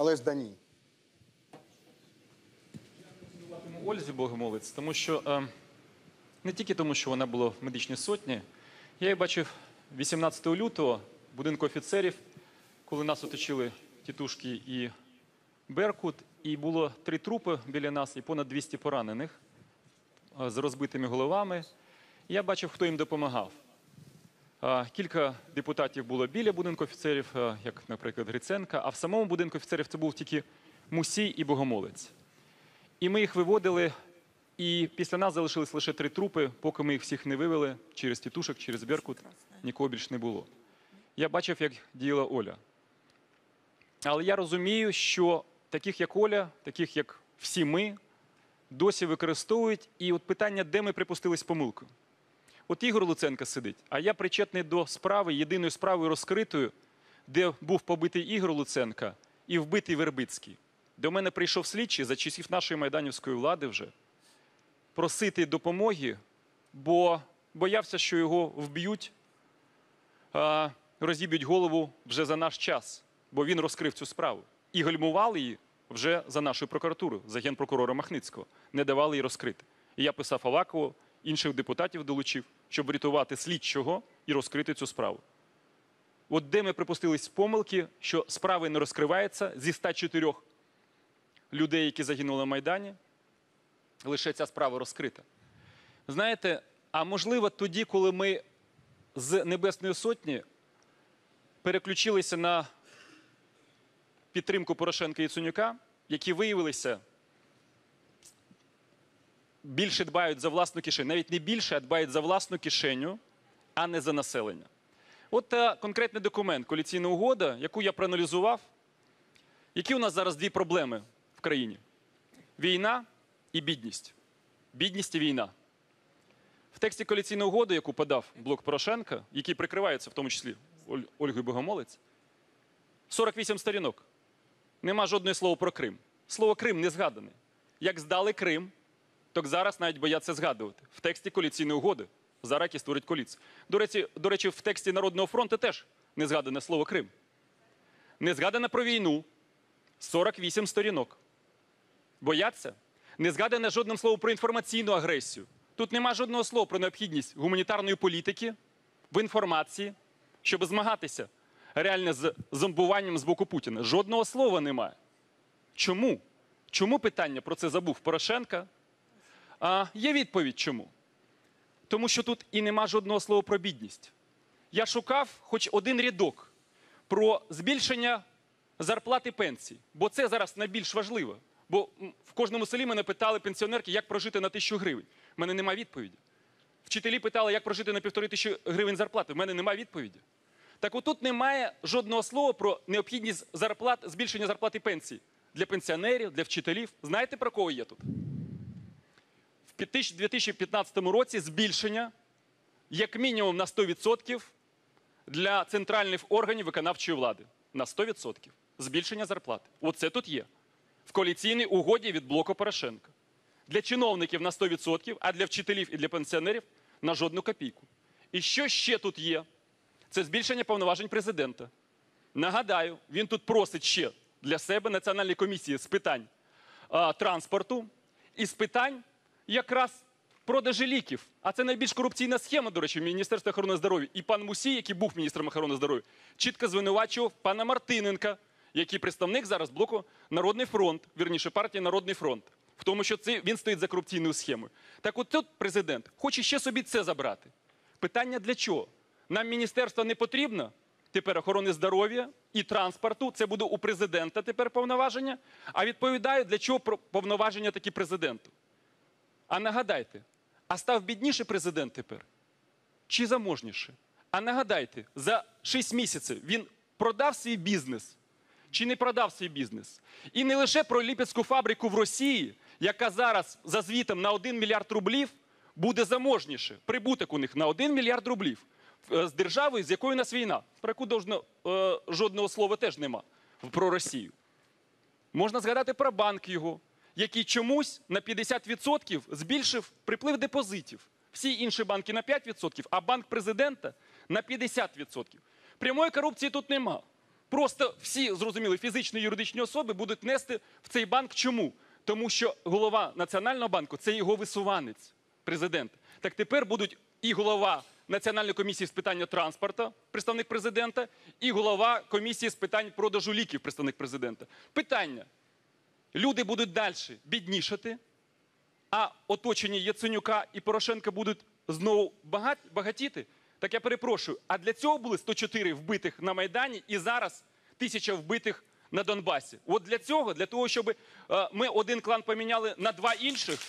але ж Дані. Ользі Богомолець, тому що е, не тільки тому, що вона була в медичній сотні. Я її бачив 18 лютого в будинку офіцерів, коли нас оточили тітушки і Беркут, і було три трупи біля нас і понад 200 поранених е, з розбитими головами. Я бачив, хто їм допомагав. Кілька депутатів було біля будинку офіцерів, як, наприклад, Гриценка, а в самому будинку офіцерів це був тільки Мусій і Богомолець. І ми їх виводили, і після нас залишились лише три трупи, поки ми їх всіх не вивели через тітушок, через Беркут, нікого більш не було. Я бачив, як діяла Оля. Але я розумію, що таких, як Оля, таких, як всі ми, досі використовують. І от питання, де ми припустились помилку. От Ігор Луценко сидить, а я причетний до справи, єдиної справи розкритою, де був побитий Ігор Луценка і вбитий Вербицький. До мене прийшов слідчий за часів нашої майданівської влади вже просити допомоги, бо боявся, що його вб'ють, розіб'ють голову вже за наш час, бо він розкрив цю справу. І гальмували її вже за нашою прокуратурою, за генпрокурора Махницького. Не давали її розкрити. І я писав Авакову, інших депутатів долучив, щоб врятувати слідчого і розкрити цю справу. От де ми припустились помилки, що справи не розкриваються зі 104 людей, які загинули на Майдані, лише ця справа розкрита. Знаєте, а можливо, тоді, коли ми з Небесної Сотні переключилися на підтримку Порошенка і Цунюка, які виявилися більше дбають за власну кишеню, навіть не більше, а дбають за власну кишеню, а не за населення. От е, конкретний документ, коаліційна угода, яку я проаналізував. Які у нас зараз дві проблеми в країні: війна і бідність. Бідність і війна. В тексті коаліційної угоди, яку подав блок Порошенка, який прикривається в тому числі Оль- Ольгою Богомолець, 48 сторінок. Нема жодного слова про Крим. Слово Крим не згадане. Як здали Крим, так зараз навіть бояться згадувати. В тексті коаліційної угоди, зараз які створить коаліцію. До речі, до речі, в тексті Народного фронту теж не згадане слово Крим. Не згадано про війну, 48 сторінок. Бояться? Не згадане жодним словом про інформаційну агресію. Тут нема жодного слова про необхідність гуманітарної політики в інформації, щоб змагатися реально з зомбуванням з боку Путіна. Жодного слова немає. Чому? Чому питання про це забув Порошенка? А, є відповідь чому. Тому що тут і нема жодного слова про бідність. Я шукав хоч один рядок про збільшення зарплати пенсій, бо це зараз найбільш важливо. Бо в кожному селі мене питали пенсіонерки, як прожити на тисячу гривень. У мене немає відповіді. Вчителі питали, як прожити на півтори тисячі гривень зарплати. У мене немає відповіді. Так отут немає жодного слова про необхідність зарплат, збільшення зарплати пенсій для пенсіонерів, для вчителів. Знаєте, про кого є тут? В 2015 році збільшення як мінімум на 100% для центральних органів виконавчої влади. На 100%. Збільшення зарплати. Оце тут є. В коаліційній угоді від блоку Порошенка. Для чиновників на 100%, а для вчителів і для пенсіонерів на жодну копійку. І що ще тут є? Це збільшення повноважень президента. Нагадаю, він тут просить ще для себе Національної комісії з питань а, транспорту і з питань якраз продажі ліків. А це найбільш корупційна схема, до речі, в Міністерстві охорони здоров'я. І пан Мусій, який був міністром охорони здоров'я, чітко звинувачував пана Мартиненка, який представник зараз блоку Народний фронт, вірніше партії Народний фронт, в тому, що це він стоїть за корупційною схемою. Так от тут президент хоче ще собі це забрати. Питання для чого? Нам міністерство не потрібно тепер охорони здоров'я і транспорту. Це буде у президента тепер повноваження. А відповідаю, для чого повноваження такі президенту. А нагадайте, а став бідніше президент тепер? Чи заможніше? А нагадайте, за 6 місяців він продав свій бізнес чи не продав свій бізнес? І не лише про Ліпецьку фабрику в Росії, яка зараз за звітом на 1 мільярд рублів буде заможніше. Прибуток у них на 1 мільярд рублів е, з державою, з якою у нас війна, про яку должно, е, жодного слова теж нема про Росію. Можна згадати про банк його, який чомусь на 50% збільшив приплив депозитів. Всі інші банки на 5%, а банк президента на 50%. Прямої корупції тут нема. Просто всі зрозуміли, фізичні і юридичні особи будуть нести в цей банк. Чому? Тому що голова Національного банку це його висуванець, президент. Так тепер будуть і голова Національної комісії з питання транспорту, представник президента, і голова комісії з питань продажу ліків, представник президента. Питання: люди будуть далі біднішати, а оточені Яценюка і Порошенка будуть знову багатіти. Так я перепрошую. А для цього були 104 вбитих на Майдані і зараз тисяча вбитих на Донбасі. От для цього, для того, щоб е, ми один клан поміняли на два інших,